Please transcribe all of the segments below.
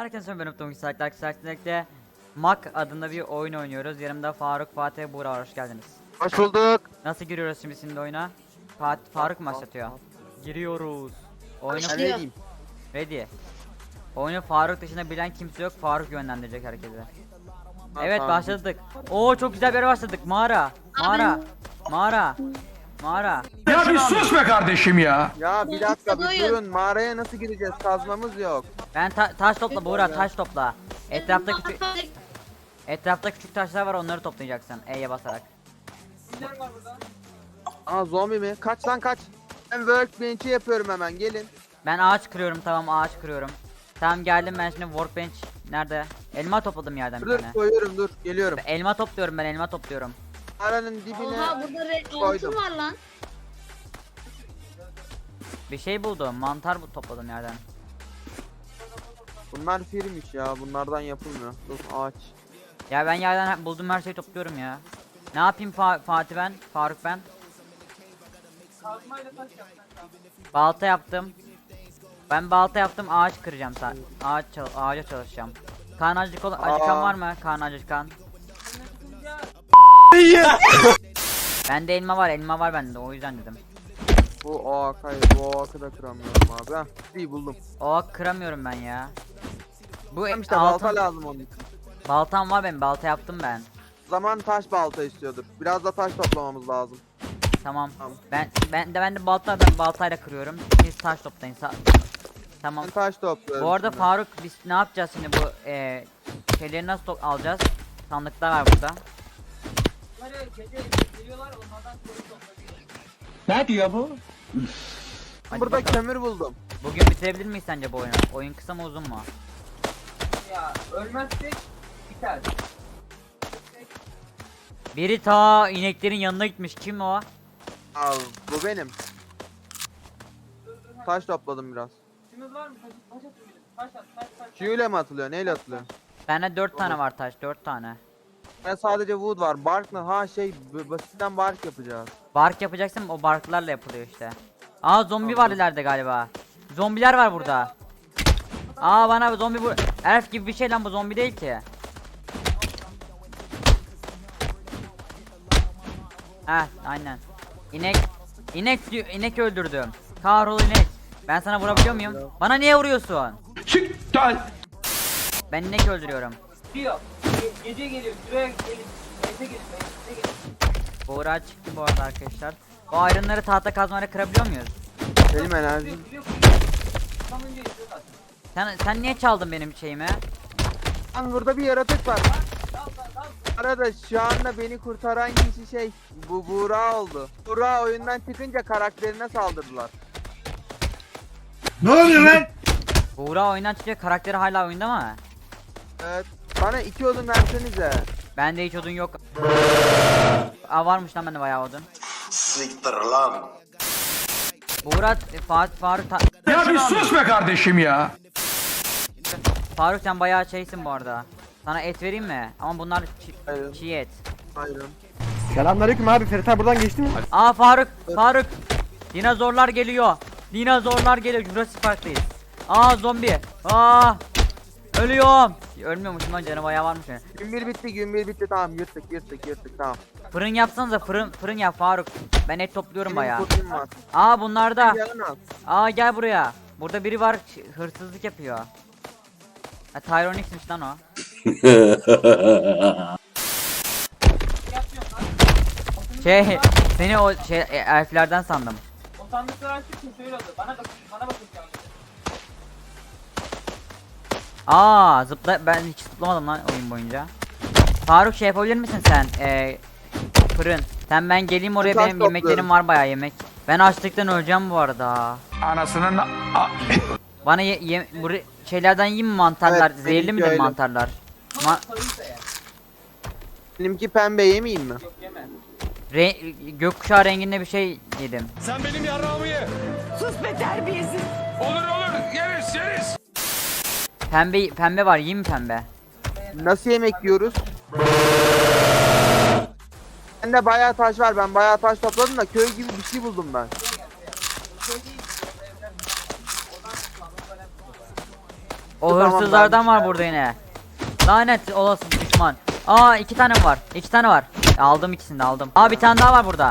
Herkese merhaba ben Umut Salak Salak'ta Mak adında bir oyun oynuyoruz. Yanımda Faruk, Fatih, Buğra var. Hoş geldiniz. Hoş bulduk. Nasıl giriyoruz şimdi şimdi oyuna? Fat Faruk mu başlatıyor? Giriyoruz. Oyunu Ben ready. Oyunu Faruk dışında bilen kimse yok. Faruk yönlendirecek herkese. Evet tamam. başladık. Oo çok güzel bir yere başladık. Mağara. Mağara. Mağara. Mağara. Ya bir sus be kardeşim ya. Ya bir dakika bir durun mağaraya nasıl gireceğiz kazmamız yok. Ben ta- taş topla Buğra taş topla. Etrafta küçük etrafta küçük taşlar var onları toplayacaksın E'ye basarak. Aa zombi mi? Kaç lan kaç. Ben workbench'i yapıyorum hemen gelin. Ben ağaç kırıyorum tamam ağaç kırıyorum. Tamam geldim ben şimdi workbench nerede? Elma topladım yerden Dur bir dur tane. koyuyorum dur geliyorum. Elma topluyorum ben elma topluyorum. Mağaranın dibine Oha burada re- koydum. altın var lan. Bir şey buldum mantar bu topladım yerden. Bunlar firmiş ya bunlardan yapılmıyor. Dur ağaç. Ya ben yerden he- bulduğum her şeyi topluyorum ya. Ne yapayım Fa- Fatih ben? Faruk ben? Balta yaptım. Ben balta yaptım ağaç kıracağım sen. Ağaç çal- ağaca çalışacağım. Kan acık ol- acıkan Aa. var mı? Kan acıkan. Bende elma var, elma var bende o yüzden dedim. Bu hayır bu oak'ı da kıramıyorum abi. Heh iyi buldum. O kıramıyorum ben ya. Bu Tamam işte altın, balta lazım onun için. baltam var benim, balta yaptım ben. Zaman taş balta istiyordur. Biraz da taş toplamamız lazım. Tamam. Tamam. Ben ben de ben de balta ben baltayla kırıyorum. Siz taş toplayın. Sa- tamam. Ben taş topluyorum. Bu arada şimdi. Faruk biz ne yapacağız şimdi bu e, şeyleri nasıl to- alacağız? Sandıklar var burada. Ne diyor bu? Hadi Burada bakalım. kömür buldum. Bugün bitirebilir miyiz sence bu oyunu? Oyun kısa mı uzun mu? Ya ölmezsek biter. Biri ta ineklerin yanına gitmiş. Kim o? Al bu benim. Taş topladım biraz. İşimiz var mı? Taş, taş atın. Taş at, taş, taş. taş. Q'yle mi atılıyor? Neyle atılıyor? Bende 4 tane var taş. 4 tane. Ben sadece wood var. Bark ne? Ha şey b- basitten bark yapacağız. Bark yapacaksın o barklarla yapılıyor işte. Aa zombi var ileride galiba. Zombiler var burada. Aa bana zombi bu elf gibi bir şey lan bu zombi değil ki. Heh aynen. İnek inek diyor- inek öldürdüm. Kahrol inek. Ben sana vurabiliyor muyum? Bana niye vuruyorsun? Ben inek öldürüyorum. Diyor. Ge- gece geliyor. Şuraya gelin. Evde gelin. Evde gelin. Buğra çıktı bu arada arkadaşlar. Bu ayrınları tahta kazmayla kırabiliyor muyuz? Benim zaten. Sen sen niye çaldın benim şeyimi? Lan burada bir yaratık var. Arada şu anda beni kurtaran kişi şey bu Buğra oldu. Buğra oyundan çıkınca karakterine saldırdılar. Ne oluyor lan? Buğra oyundan çıkıyor karakteri hala oyunda mı? Evet. Bana iki odun versenize. Bende hiç odun yok. Aa varmış lan bende bayağı odun. Siktir lan. Buğra, Fatih, Faruk, ta- Ya bir sus be kardeşim ya. Faruk sen bayağı şeysin bu arada. Sana et vereyim mi? Ama bunlar çi- Hayır. çiğ et. Hayır. Selamünaleyküm abi Ferit abi buradan geçti mi? Aa Faruk, Faruk. Dinozorlar geliyor. Dinozorlar geliyor. Jurassic Park'tayız. Aa zombi. Aa. Ölüyorum. Ölmüyormuşum lan canı bayağı varmış yani. Gün bir bitti gün bir bitti tamam yırttık yırttık yırttık tamam. Fırın yapsanıza fırın fırın yap Faruk. Ben et topluyorum Benim bayağı. kurtum var. Aa bunlarda. Yarın al. Aa gel buraya. Burada biri var ç- hırsızlık yapıyor. Ha Tyronix'miş lan o. Şey seni o şey e, elflerden sandım. O sandıkları açtık şöyle oldu. Bana bakın. Bana bakın Aa zıpla ben hiç zıplamadım lan oyun boyunca. Faruk şey yapabilir misin sen? Ee, fırın. Sen ben geleyim oraya Taş benim yemeklerim topluyorum. var bayağı yemek. Ben açlıktan öleceğim bu arada. Anasının... a- Bana ye, ye- bu re- şeylerden yiyeyim mi mantarlar? Evet, Zehirli benimki midir öyle. mantarlar? Ma. Benimki pembe yemeyeyim mi? Re gökkuşağı renginde bir şey yedim. Sen benim yarrağımı ye. Sus be terbiyesiz. Olur olur yeriz yeriz. Pembe pembe var, yiyeyim mi pembe? Nasıl yemek yiyoruz? Bende bayağı taş var ben bayağı taş topladım da köy gibi bir şey buldum ben. O Tamam, hırsızlardan var burada yine. Lanet olası düşman. Aa iki tane mi var? İki tane var. Aldım ikisini de aldım. Aa bir tane daha var burada.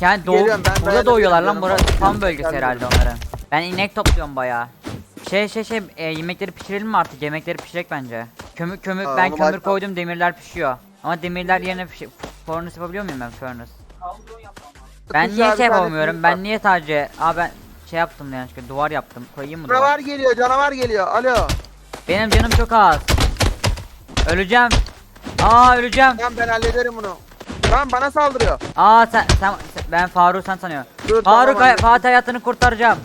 Yani doğu, Geliyorum, ben burada dayanamıyorum doğuyorlar lan. canım. Burası fan bölgesi geldim. herhalde onların. Ben inek topluyorum bayağı. Şey şey şey e, yemekleri pişirelim mi artık? Yemekleri pişecek bence. Kömür kömür Aa, ben onu kömür başla- koydum demirler pişiyor. Ama demirler yerine pişi furnace yapabiliyor muyum ben furnace? Ben niye şey yapamıyorum? fil Ben niye sadece Aa ben şey yaptım yanlışlıkla duvar yaptım. Koyayım mı duvar? Canavar geliyor canavar geliyor. Alo. Benim canım çok az. Öleceğim. Aa öleceğim. Tamam ben hallederim bunu. Lan bana saldırıyor. Aa sen, sen, sen- ben Faruk sen sanıyorum. Dur, Faruk tamam, hay-. Fatih hayatını kurtaracağım.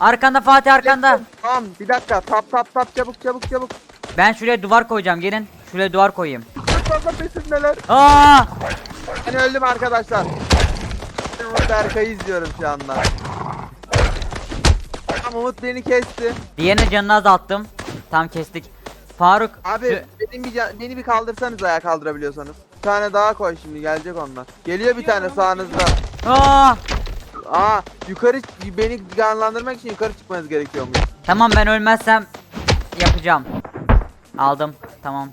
Arkanda Fatih arkanda. Tamam bir dakika. Tap tap tap çabuk çabuk çabuk. Ben şuraya duvar koyacağım. Gelin. Şuraya duvar koyayım. Çok fazla peşimdeler. Aa! Ben öldüm arkadaşlar. Umut Berkay'ı izliyorum şu anda. Tamam Umut beni kesti. Diğerine canını azalttım. Tam kestik. Faruk. Abi şu- benim bir beni bir kaldırsanız ayağa kaldırabiliyorsanız. Bir tane daha koy şimdi gelecek onlar. Geliyor bir tane sağınızda. Aa! Aa yukarı beni canlandırmak için yukarı çıkmanız gerekiyormuş. Tamam ben ölmezsem yapacağım. Aldım. Tamam.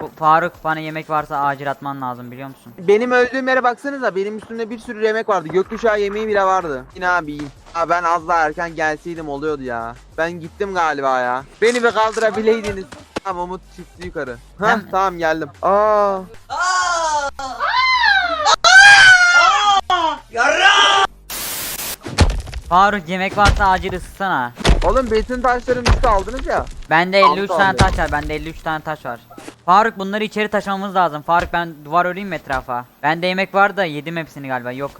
Bu Faruk bana yemek varsa acil atman lazım biliyor musun? Benim öldüğüm yere baksanıza benim üstümde bir sürü yemek vardı. Gökkuşağı yemeği bile vardı. Yine abi. Aa, ben az daha erken gelseydim oluyordu ya. Ben gittim galiba ya. Beni bir kaldırabileydiniz. Tamam Umut çıktı yukarı. Hah Sen- tamam geldim. Aa. Faruk yemek varsa acil ısıtsana. Oğlum besin taşlarının üstü aldınız ya. Bende 53 Altı tane aldı. taş var. Bende 53 tane taş var. Faruk bunları içeri taşımamız lazım. Faruk ben duvar öreyim mi etrafa? Bende yemek var da yedim hepsini galiba. Yok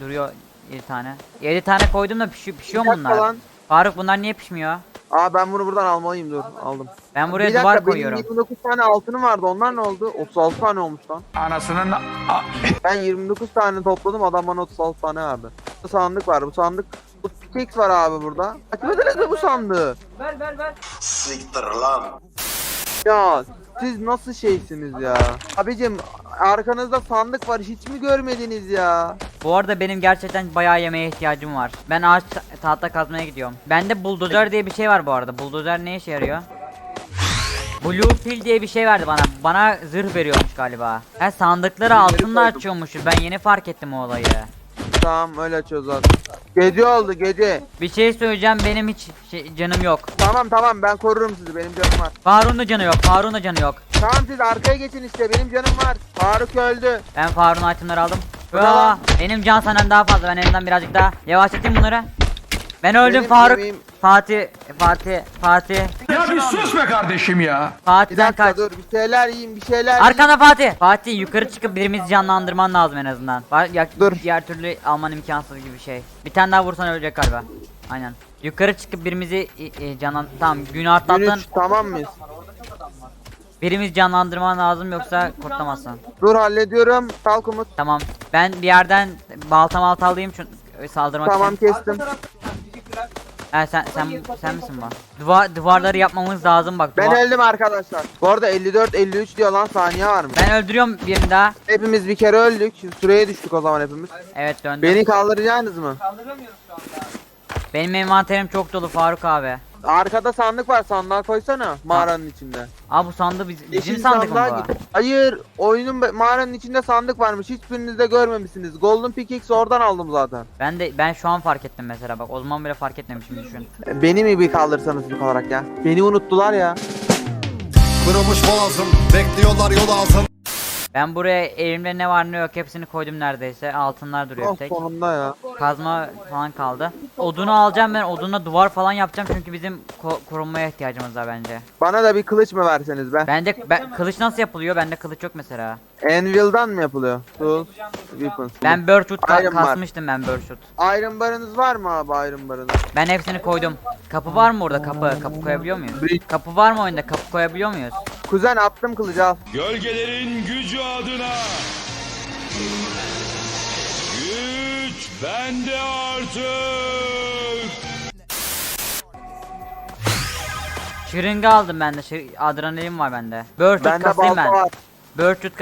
duruyor 7 tane. 7 tane koydum da pişiyor, pişiyor mu Bir dakika bunlar? lan. Faruk bunlar niye pişmiyor? Aa ben bunu buradan almalıyım dur aldım. Ben buraya duvar benim koyuyorum. 29 tane altınım vardı onlar ne oldu? 36 tane olmuş lan. Anasının... A- Ben 29 tane topladım adam bana 36 tane verdi. Bu sandık var bu sandık. Pickaxe var abi burada. Açmadınız mı bu sandığı? Ver ver ver. Siktir lan. Ya siz nasıl şeysiniz ya? Abicim arkanızda sandık var hiç mi görmediniz ya? Bu arada benim gerçekten bayağı yemeğe ihtiyacım var. Ben ağaç ta- tahta kazmaya gidiyorum. Bende buldozer diye bir şey var bu arada. Buldozer ne işe yarıyor? Blue pill diye bir şey verdi bana. Bana zırh veriyormuş galiba. Ha sandıkları altınla koydum. açıyormuşuz. Ben yeni fark ettim o olayı. Tamam öyle açıyoruz zaten. Gece oldu gece. Bir şey söyleyeceğim benim hiç şey- canım yok. Tamam tamam ben korurum sizi benim canım var. Faruk'un da canı yok. Faruk'un da canı yok. Tamam siz arkaya geçin işte benim canım var. Faruk öldü. Ben Faruk'un itemleri aldım. Aa, benim can senden daha fazla. Ben elimden birazcık daha yavaşlatayım bunları. Ben öldüm Benim Faruk. yemeğim- Fatih, Fatih, Fatih. Ya bir sus be kardeşim ya. Bir Fatih'den dakika dur bir şeyler yiyin bir şeyler yiyin. Arkanda Fatih. Fatih yukarı çıkıp birimizi canlandırman lazım en azından. Ya Dur. diğer türlü alman imkansız gibi bir şey. Bir tane daha vursan ölecek galiba. Aynen. Yukarı çıkıp birimizi e, e, canlan tamam günü Gün atlattın. üç, tamam mıyız? Birimiz canlandırman lazım yoksa kurtamazsın. Dur hallediyorum. Kalk Umut. Tamam. Ben bir yerden balta malta alayım e, saldırmak Tamam için. kestim. Teşekkürler. Ha, sen sen sen misin bu? Duvar duvarları yapmamız lazım bak. Ben duvar- öldüm arkadaşlar. Bu arada 54 53 diyor lan saniye var mı? ben öldürüyorum birini daha. Hepimiz bir kere öldük. Şimdi süreye düştük o zaman hepimiz. Evet döndüm. Beni kaldıracaksınız mı? Kaldıramıyorum şu anda. Benim envanterim çok dolu Faruk abi. Arkada sandık var. Sandığa koysana mağaranın içinde. Abi bu sandığı biz, bizim Yeşil sandık mı sandığa bu? git. Hayır, oyunun be- mağaranın içinde sandık varmış. Hiçbiriniz de görmemişsiniz. Golden Pickaxe oradan aldım zaten. Ben de ben şu an fark ettim mesela bak o zaman bile fark etmemişim düşün. E, Beni mi bir kaldırsanız ilk olarak ya? Beni unuttular ya. Kırılmış boğazım Bekliyorlar yol ağzım Ben buraya elimde ne var ne yok hepsini koydum neredeyse. Altınlar duruyor bir tek. sonunda ya. Kazma falan kaldı. Odunu alacağım ben odunla duvar falan yapacağım çünkü bizim ko- korunmaya ihtiyacımız var bence. Bana da bir kılıç mı verseniz be? Bende ben, kılıç nasıl yapılıyor? Bende kılıç yok mesela. Anvil'dan mı yapılıyor? Tools, weapons. Ben birchwood ka- Iron Bar. kasmıştım ben birchwood. Iron barınız var mı abi Iron barınız? Ben hepsini koydum. Kapı var mı orada kapı? Kapı koyabiliyor muyuz? Kapı var mı oyunda? Kapı koyabiliyor muyuz? Kuzen attım kılıcı al. Gölgelerin gücü adına. Güç bende artık. Şırınga aldım ben de. Şır- adrenalin var bende. Birchwood Bende kasayım balta ben. var.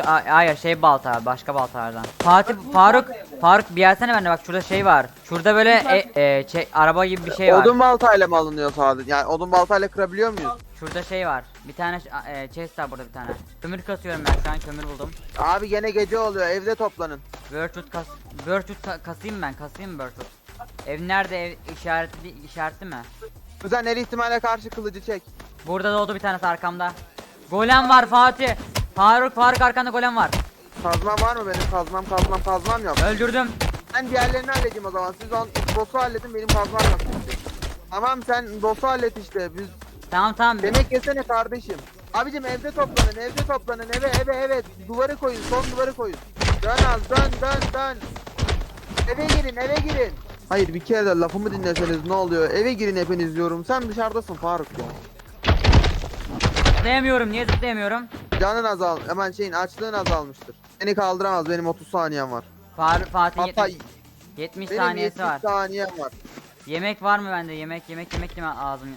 A- hayır şey balta başka baltalardan. Fatih Faruk Faruk bir gelsene bende bak şurada şey var. Şurada böyle e, e, şey, araba gibi bir şey var. Odun baltayla mı alınıyor sadece? Yani odun baltayla kırabiliyor muyuz? Şurada şey var. Bir tane e, chest var burada bir tane. Kömür kasıyorum ben şu an kömür buldum. Abi gene gece oluyor evde toplanın. Birchwood kas Birchwood ka- kasayım ben kasayım mı Birchwood? Ev nerede ev işaretli işaretli mi? Kuzen her ihtimale karşı kılıcı çek. Burada doğdu bir tanesi arkamda. Golem var Fatih. Faruk Faruk arkanda golem var. Kazmam var mı benim? Kazmam kazmam kazmam yok. Öldürdüm. Ben diğerlerini halledeyim o zaman. Siz on boss'u halledin benim kazmam yok. Tamam sen boss'u hallet işte. Biz Tamam tamam. Yemek yesene kardeşim. Abicim evde toplanın, evde toplanın, eve eve evet. Duvarı koyun, son duvarı koyun. Dön az, dön dön dön. Eve girin, eve girin. Hayır bir kere de lafımı dinleseniz ne oluyor? Eve girin hepiniz diyorum. Sen dışarıdasın Faruk ya. Zıplayamıyorum. Niye zıplayamıyorum? Canın azal, hemen şeyin açlığın azalmıştır. Seni kaldıramaz, benim 30 saniyem var. Faruk Fatih Hatta 70, 70 benim saniyesi 70 var. saniyem var. Yemek var mı bende? Yemek yemek yemek yeme ağzım.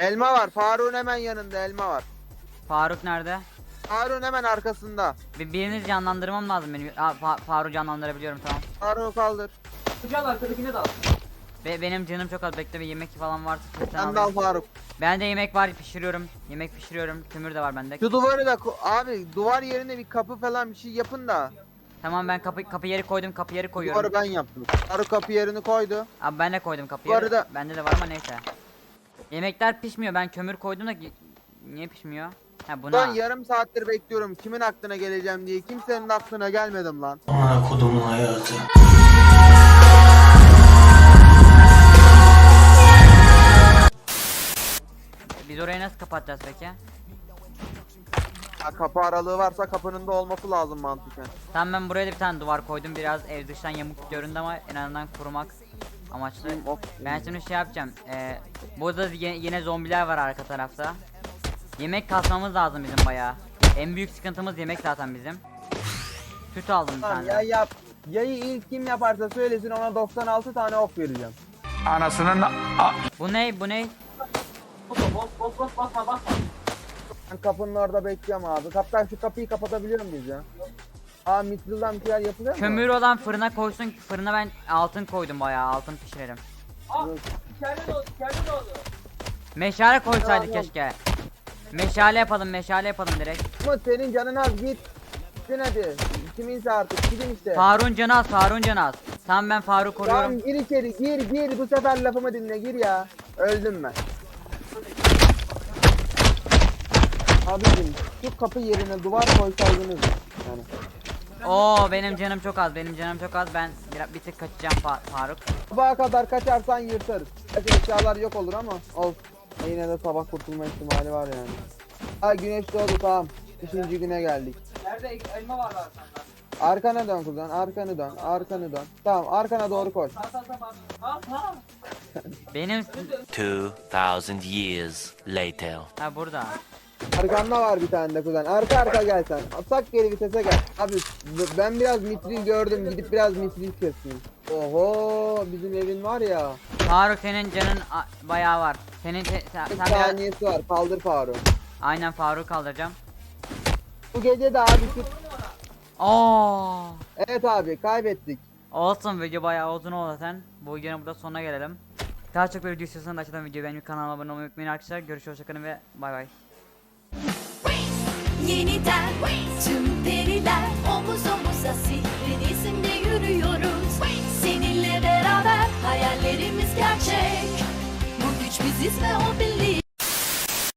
Elma var, Faruk'un hemen yanında elma var. Faruk nerede? Faruk'un hemen arkasında. Bir, biriniz canlandırmam lazım benim. Aa, Fa- Faruk'u canlandırabiliyorum tamam. Faruk'u kaldır. Can arkadakine dal. Ve benim canım çok az bekle bir yemek falan varsa kesin Sen de al alayım. Faruk. Bende yemek var pişiriyorum. Yemek pişiriyorum. Kömür de var bende. Şu duvarı da ko- abi duvar yerine bir kapı falan bir şey yapın da. Tamam ben kapı kapı yeri koydum. Kapı yeri koyuyorum. Duvarı ben yaptım. Faruk kapı yerini koydu. Abi ben de koydum kapı Bu yeri. arada- Bende de var ama neyse. Yemekler pişmiyor. Ben kömür koydum da gi- niye pişmiyor? Ha Ben buna. yarım saattir bekliyorum kimin aklına geleceğim diye. Kimsenin aklına gelmedim lan. Biz orayı nasıl kapatacağız peki? Ya kapı aralığı varsa kapının da olması lazım mantıken. Tamam ben buraya da bir tane duvar koydum. Biraz ev dıştan yamuk göründü ama en azından korumak amaçlı. Of. Ben şimdi şey yapacağım. Ee, burada yine, yine zombiler var arka tarafta. Yemek kasmamız lazım bizim bayağı. En büyük sıkıntımız yemek zaten bizim. Süt aldım bir Tamam tane. ya yap. Yayı ilk kim yaparsa söylesin ona 96 tane ok vereceğim. Anasının Bu ne? Bu ne? Bos bos basma basma. Ben kapının orada bekliyorum abi. Kaptan şu kapıyı kapatabiliyor muyuz ya? Aa Mitril'den bir şeyler yapılıyor mu? Kömür olan fırına koysun. Fırına ben altın koydum bayağı. Altın pişirelim. Ah içeride doğdu içeride doğdu. Meşale koysaydık Tamam. keşke. Meşale yapalım, meşale yapalım direkt. Umut senin canın az git. Gidin hadi. Kiminse artık gidin işte. Faruk'un canı az, Faruk'un canı az. Tamam ben Faruk'u koruyorum. Tamam gir içeri gir gir bu sefer lafımı dinle gir ya. Öldüm ben. Abicim şu kapı yerine duvar koysaydınız. Yani. Oo benim canım çok az, benim canım çok az. Ben bir, bir tık kaçacağım Fa- Faruk. Sabaha kadar kaçarsan yırtarız. Belki eşyalar yok olur ama olsun. Yine de sabah kurtulma ihtimali var yani. Ha güneş doğdu tamam. Üçüncü güne geldik. Nerede elma var var sende. Arkana dön kuzen, arkanı dön, arkanı dön. Tamam, arkana doğru koş. Sağ bak. Al ha. Benim 2000 years later. ha burada. Arkanda var bir tane de kuzen. Arka arka gel sen. Atak geri vitese gel. Abi ben biraz mitril gördüm. Gidip biraz mitril keseyim. Oho bizim evin var ya. Faruk senin canın bayağı var. Senin te- sen, sen biraz saniyesi var. Kaldır Faruk. aynen Faruk kaldıracağım. Bu gece de abi. Oo. Evet abi kaybettik. Olsun video bayağı uzun oldu zaten. Bu videonun burada sonuna gelelim. Daha çok böyle video istiyorsanız aşağıdan videoyu beğenmeyi kanalıma abone olmayı unutmayın arkadaşlar. Görüşürüz hoşçakalın ve bay bay. Yeniden. Tüm periler. Omuz omuza sihrin izinde yürüyoruz. Seninle beraber hayallerimiz gerçek. Bu güç biziz ve o birliği